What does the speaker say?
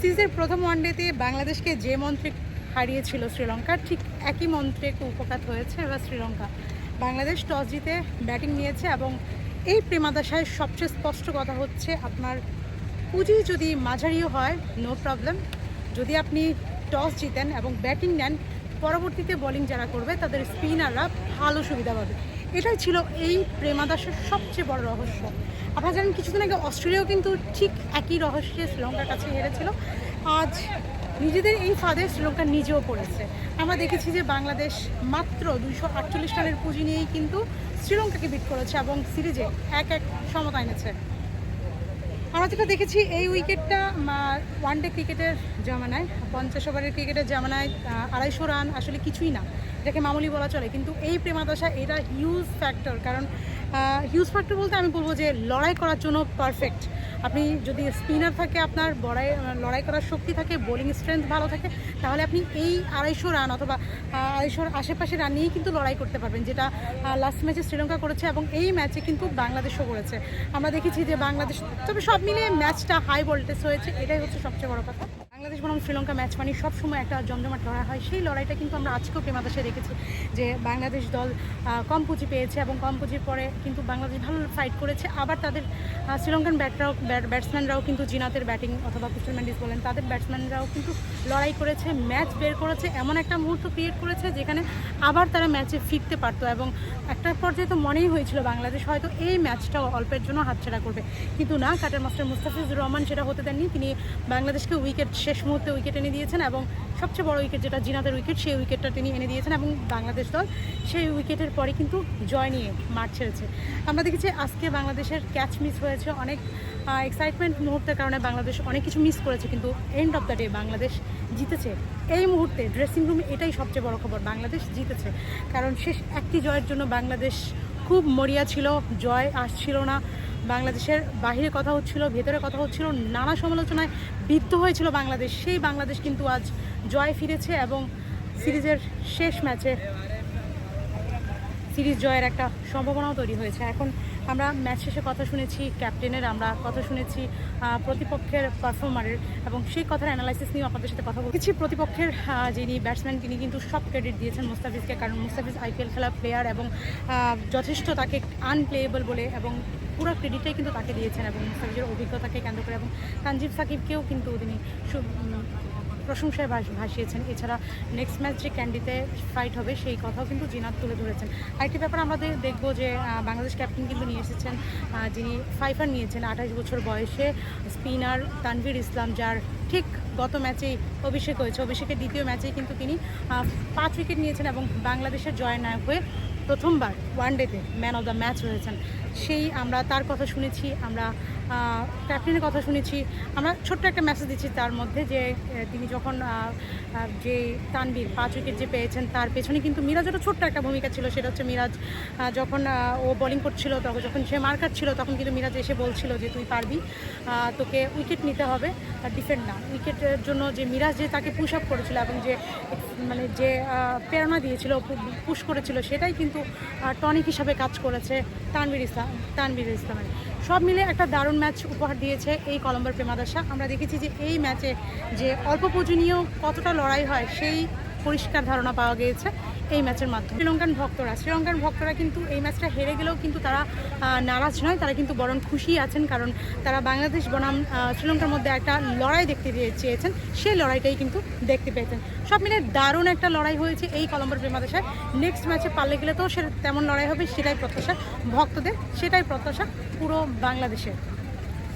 সিরিজের প্রথম ওয়ানডেতে বাংলাদেশকে যে মন্ত্রে হারিয়েছিল শ্রীলঙ্কা, ঠিক একই মন্ত্রে উপকাত হয়েছে এবার শ্রীলঙ্কা। বাংলাদেশ টস জিতে ব্যাটিং নিয়েছে এবং এই প্রেমাদাসায় সবচেয়ে স্পষ্ট কথা হচ্ছে আপনার পুঁজি যদি মাঝারিও হয় নো প্রবলেম যদি আপনি টস জিতেন এবং ব্যাটিং নেন, পরবর্তীতে বোলিং যারা করবে, তাদের স্পিনাররা ভালো সুবিধা পাবে। এটাই ছিল এই প্রেমা দাসের সবচেয়ে বড় রহস্য। আপনারা জানেন কিছুদিন আগে অস্ট্রেলিয়াও কিন্তু ঠিক একই রহস্যে শ্রীলঙ্কার কাছে হেরেছিল। আজ নিজেদের এই ফাঁদে শ্রীলঙ্কা নিজেও পড়েছে। আমরা দেখেছি যে বাংলাদেশ মাত্র দুইশো আটচল্লিশ রানের পুঁজি নিয়েই কিন্তু শ্রীলঙ্কাকে বিট করেছে এবং সিরিজে এক এক সমতা এনেছে। আমরা যেটা দেখেছি, এই উইকেটটা ওয়ান ডে ক্রিকেটের জামানায়, পঞ্চাশ ওভারের ক্রিকেটের জামানায় আড়াইশো রান আসলে কিছুই না। এটাকে মামুলি বলা চলে। কিন্তু এই প্রেমাদশা, এটা হিউজ ফ্যাক্টর কারণ হিউজ ফ্যাক্টর বলতে আমি বলব যে, লড়াই করার জন্য পারফেক্ট আপনি যদি স্পিনার থাকে, আপনার বড়াই লড়াই করার শক্তি থাকে বোলিং স্ট্রেংথ ভালো থাকে, তাহলে আপনি এই আড়াইশো রান অথবা আড়াইশোর আশেপাশে রান নিয়েই কিন্তু লড়াই করতে পারবেন, যেটা লাস্ট ম্যাচে শ্রীলঙ্কা করেছে এবং এই ম্যাচে কিন্তু বাংলাদেশও করেছে। আমরা দেখেছি যে বাংলাদেশ, তবে সব মিলিয়ে ম্যাচটা হাই ভোল্টেজ হয়েছে, এটাই হচ্ছে সবচেয়ে বড় কথা। বাংলাদেশ বনাম, শ্রীলঙ্কা ম্যাচ মানে সবসময় একটা জমজমাট লড়াই হয়। সেই লড়াইটা কিন্তু আমরা আজকেও প্রেমাদেশে দেখেছি যে বাংলাদেশ দল কম পুঁজি পেয়েছে এবং কম পুঁজির পরে কিন্তু বাংলাদেশ ভালো ফাইট করেছে। আবার তাদের শ্রীলঙ্কান ব্যাটরাও ব্যাটসম্যানরাও কিন্তু জিনাতের ব্যাটিং অথবা কুশল ম্যান্ডিস বলেন, তাদের ব্যাটসম্যানরাও কিন্তু লড়াই করেছে ম্যাচ বের করেছে, এমন একটা মুহূর্ত ক্রিয়েট করেছে যেখানে আবার তারা ম্যাচে ফিরতে পারতো এবং একটা পর্যায়ে তো মনেই হয়েছিল বাংলাদেশ হয়তো এই ম্যাচটাও অল্পের জন্য হাতছাড়া করবে। কিন্তু না, কাটার মাস্টার মুস্তাফিজুর রহমান সেটা হতে দেননি, তিনি বাংলাদেশকে উইকেট শেষ মুহূর্তে উইকেট এনে দিয়েছেন এবং সবচেয়ে বড় উইকেট যেটা জিনাদের উইকেট সেই উইকেটটা তিনি এনে দিয়েছেন এবং বাংলাদেশ দল সেই উইকেটের পরে কিন্তু জয় নিয়ে মাঠ ছেড়েছে। আমরা দেখেছি আজকে বাংলাদেশের ক্যাচ মিস হয়েছে, অনেক এক্সাইটমেন্ট মুহূর্তের কারণে বাংলাদেশ অনেক কিছু মিস করেছে, কিন্তু end of the day Bangladesh জিতেছে। এই মুহূর্তে ড্রেসিং রুমে এটাই সবচেয়ে বড় খবর, বাংলাদেশ জিতেছে। কারণ শেষ একটি জয়ের জন্য বাংলাদেশ খুব মরিয়া ছিল, জয় আসছিল না। বাংলাদেশের বাহিরে কথা হচ্ছিল, ভেতরে কথা হচ্ছিল, নানা সমালোচনায় বিদ্ধ হয়েছিল বাংলাদেশ। সেই বাংলাদেশ কিন্তু আজ জয় ফিরেছে এবং সিরিজের শেষ ম্যাচে সিরিজ জয়ের একটা সম্ভাবনাও তৈরি হয়েছে। এখন আমরা ম্যাচ শেষে কথা শুনেছি ক্যাপ্টেনের, আমরা কথা শুনেছি প্রতিপক্ষের পারফর্মারের এবং সেই কথার অ্যানালাইসিস নিয়ে আপনাদের সাথে কথা বলছি প্রতিপক্ষের যিনি ব্যাটসম্যান তিনি কিন্তু সব ক্রেডিট দিয়েছেন মুস্তাফিজকে, কারণ মুস্তাফিজ আইপিএল খেলা প্লেয়ার এবং যথেষ্ট তাকে আনপ্লেয়েবল বলে এবং পুরো ক্রেডিটটাই কিন্তু তাকে দিয়েছেন এবং মুস্তাফিজের অভিজ্ঞতাকে কেন্দ্র করে এবং তানজিব সাকিবকেও কিন্তু তিনি প্রশংসায় ভাস- ভাসিয়েছেন। এছাড়া নেক্সট ম্যাচ যে ক্যান্ডিতে ফাইট হবে সেই কথাও কিন্তু জিনাত তুলে ধরেছেন। আরেকটি ব্যাপার আমাদের দেখব যে বাংলাদেশ ক্যাপ্টেন কিন্তু নিয়ে এসেছেন যিনি ফাইফার নিয়েছেন, আঠাশ বছর বয়সে স্পিনার তানভীর ইসলাম, যার ঠিক গত ম্যাচেই অভিষেক হয়েছে। অভিষেকের দ্বিতীয় ম্যাচেই কিন্তু তিনি পাঁচ উইকেট নিয়েছেন এবং বাংলাদেশের জয়ের নায়ক হয়ে প্রথমবার ওয়ানডেতে ম্যান অফ দ্য ম্যাচ হয়েছেন। সেই আমরা তার কথা শুনেছি, আমরা ক্যাপ্টেনের কথা শুনেছি। আমরা ছোট্ট একটা মেসেজ দিচ্ছি তার মধ্যে যে তিনি যখন যে তানবীর পাঁচ উইকেট যে পেয়েছেন তার পেছনে কিন্তু মিরাজেরও ছোট্ট একটা ভূমিকা ছিল। সেটা হচ্ছে মিরাজ যখন ও বোলিং করছিল তখন যখন সে মার্কার ছিল, তখন কিন্তু মিরাজ এসে বলছিল যে, তুই পারবি তোকে উইকেট নিতে হবে ডিফেন্ড না। উইকেটের জন্য যে মিরাজ যে তাকে পুশ আপ করেছিল এবং যে মানে যে প্রেরণা দিয়েছিল পুশ করেছিল, সেটাই কিন্তু টনিক হিসাবে কাজ করেছে তানবির ইসলাম তানবির ইসলামের। সব মিলে একটা দারুণ ম্যাচ উপহার দিয়েছে এই কলম্বার প্রেমাদাসা আমরা দেখেছি যে এই ম্যাচে যে অল্প পূজনীয় কতটা লড়াই হয়, সেই পরিষ্কার ধারণা পাওয়া গিয়েছে এই ম্যাচের মাধ্যমে। শ্রীলঙ্কান ভক্তরা শ্রীলঙ্কান ভক্তরা কিন্তু এই ম্যাচটা হেরে গেলেও কিন্তু তারা নারাজ নয়, তারা কিন্তু বরং খুশি আছেন, কারণ তারা বাংলাদেশ বনাম শ্রীলঙ্কার মধ্যে একটা লড়াই দেখতে চেয়েছেন, সেই লড়াইটাই কিন্তু দেখতে পেয়েছেন। সব মিলে দারুণ একটা লড়াই হয়েছে এই কলম্বোর প্রেমাদেশায়। নেক্সট ম্যাচে পারলে গেলে তো সে তেমন লড়াই হবে, সেটাই প্রত্যাশা ভক্তদের, সেটাই প্রত্যাশা পুরো বাংলাদেশের।